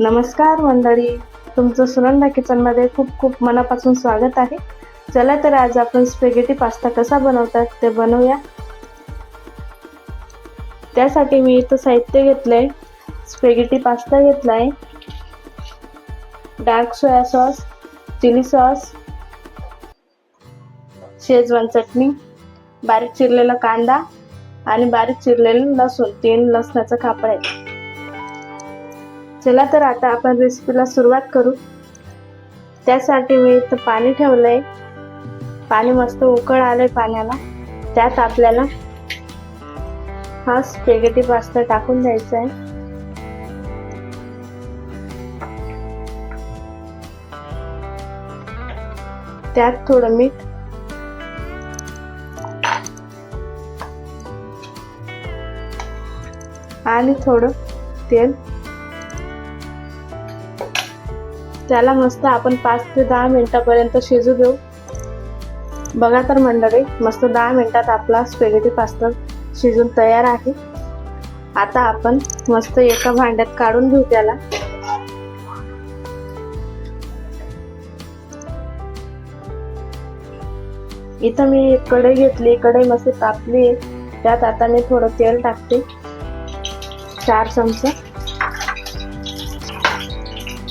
नमस्कार मंडळी. तुमचं सुनंदा किचनमध्ये खूप खूप मनापासून स्वागत आहे. चला तर आज आपण स्पेगेटी पास्ता कसा बनवतात ते बनवूया. त्यासाठी मी इथं साहित्य घेतलंय स्पेगेटी पास्ता घेतलाय dark soya sauce chilli sauce schezwan चटणी बारीक चिरलेला कांदा आणि बारीक चिरलेलं लसूण तीन लसणाचं कापड आहे. चला तर आता आपण रेसिपीला सुरुवात करू. त्यासाठी मी इथं पाणी ठेवलंय. पाणी मस्त उकळ आलंय पाण्याला. त्यात आपल्याला हा स्पेगेटी पास्ता टाकून द्यायचा आहे. त्यात थोडं मीठ. आणि थोडं तेल. त्याला मस्त आपण पाच ते दहा मिनिटापर्यंत शिजू देऊ. बघा तर मंडळी मस्त दहा मिनिटात आपला स्पेगेटी पास्ता शिजून तयार आहे. आता आपण मस्त एका भांड्यात काढून घेऊ त्याला. इथं मी एक कढई घेतली कढई मस्त तापली. त्यात आता मी थोडं तेल टाकते. चार चमचा.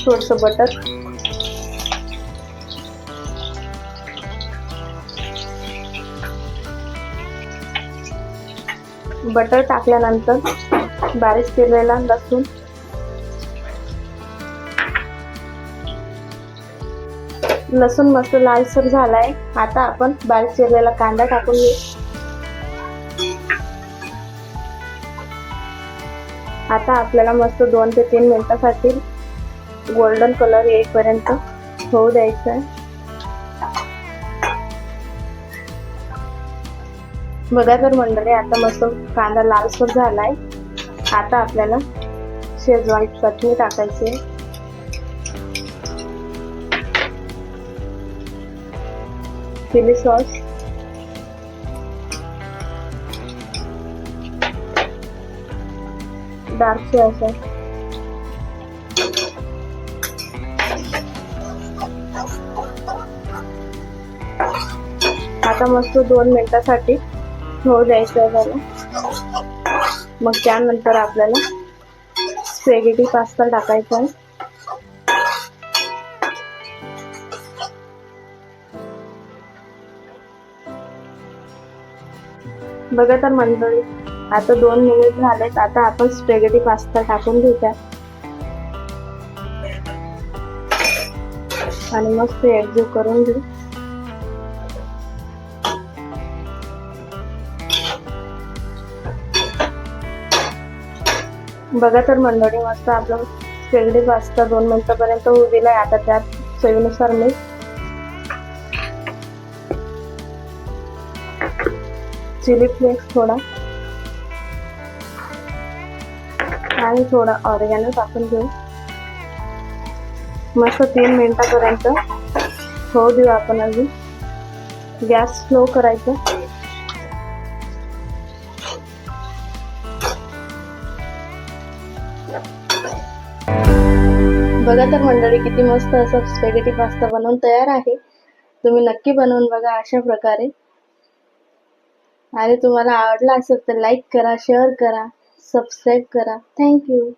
थोडस बटर बटर टाकल्यानंतर बारीक केलेला लसूण. लसूण मस्त लालसर झालाय. आता आपण बारीक चिरलेला कांदा टाकून घेऊ. आता आपल्याला मस्त दोन ते तीन मिनिटासाठी गोल्डन कलर येईपर्यंत होऊ द्यायचं आहे. बघा तर मंडळी आता मस्त कांदा लालसर झालाय. आता आपल्याला शेजवान चटणी टाकायची. Chilli sauce. Dark soya sauce आता मस्त दोन मिनिटासाठी होऊ द्यायचं आहे त्याला मग त्यानंतर आपल्याला स्पेगेटी पास्ता टाकायचा आहे. बघा तर मंडळी आता दोन मिनिट झालेत. आता आपण स्पेगेटी पास्ता टाकून घेऊया. आणि मस्त एकजीव करून घेऊ. बघा तर मंडळी मस्त आपलं शेगडी पास्ता दोन मिनिटापर्यंत होऊ दिलाय. आता त्यात चवीनुसार मी चिली फ्लेक्स थोडा. आणि थोडा ऑरिगॅनो टाकून घेऊ. मस्त तीन मिनटापर्यंत. होऊ देऊ आपण अजून. गॅस स्लो करायचं. बघा तर मंडळी किती मस्त असं स्पेगेटी पास्ता बनवून तयार आहे. तुम्ही नक्की बनवून बघा अशा प्रकारे. आणि तुम्हाला आवडला असेल तर लाईक करा शेअर करा सबस्क्राईब करा. थँक्यू